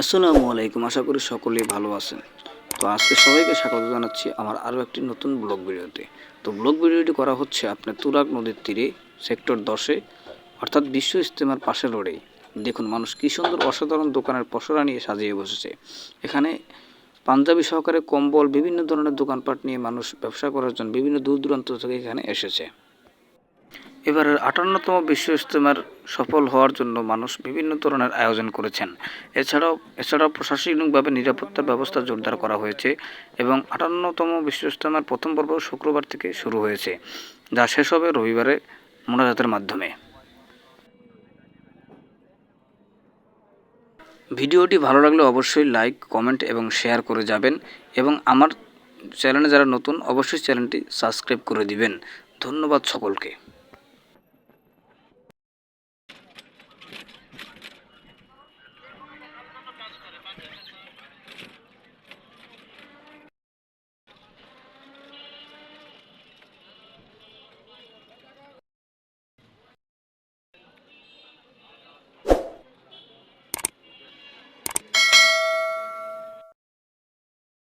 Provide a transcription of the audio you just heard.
আসসালামু আলাইকুম, আশা করি সকলেই ভালো আছেন। তো আজকে সবাইকে স্বাগত জানাচ্ছি আমার আরও একটি নতুন ব্লগ ভিডিওতে। তো ব্লগ ভিডিওটি করা হচ্ছে আপনার তুরাগ নদীর তীরে, সেক্টর দশে, অর্থাৎ বিশ্ব ইস্তেমার পাশে রোডেই দেখুন, মানুষ কী সুন্দর অসাধারণ দোকানের পসরা নিয়ে সাজিয়ে বসেছে। এখানে পাঞ্জাবি সহকারে কম্বল, বিভিন্ন ধরনের দোকানপাট নিয়ে মানুষ ব্যবসা করার জন্য বিভিন্ন দূর দূরান্ত থেকে এখানে এসেছে। এবারের আটান্নতম বিশ্ব ইজতেমার সফল হওয়ার জন্য মানুষ বিভিন্ন ধরনের আয়োজন করেছেন। এছাড়াও এছাড়াও প্রশাসনিকভাবে নিরাপত্তা ব্যবস্থা জোরদার করা হয়েছে এবং আটান্নতম বিশ্ব ইজতেমার প্রথম পর্ব শুক্রবার থেকে শুরু হয়েছে, যা শেষ হবে রবিবারে মোনাজাতের মাধ্যমে। ভিডিওটি ভালো লাগলে অবশ্যই লাইক, কমেন্ট এবং শেয়ার করে যাবেন এবং আমার চ্যানেলে যারা নতুন, অবশ্যই চ্যানেলটি সাবস্ক্রাইব করে দিবেন। ধন্যবাদ সকলকে।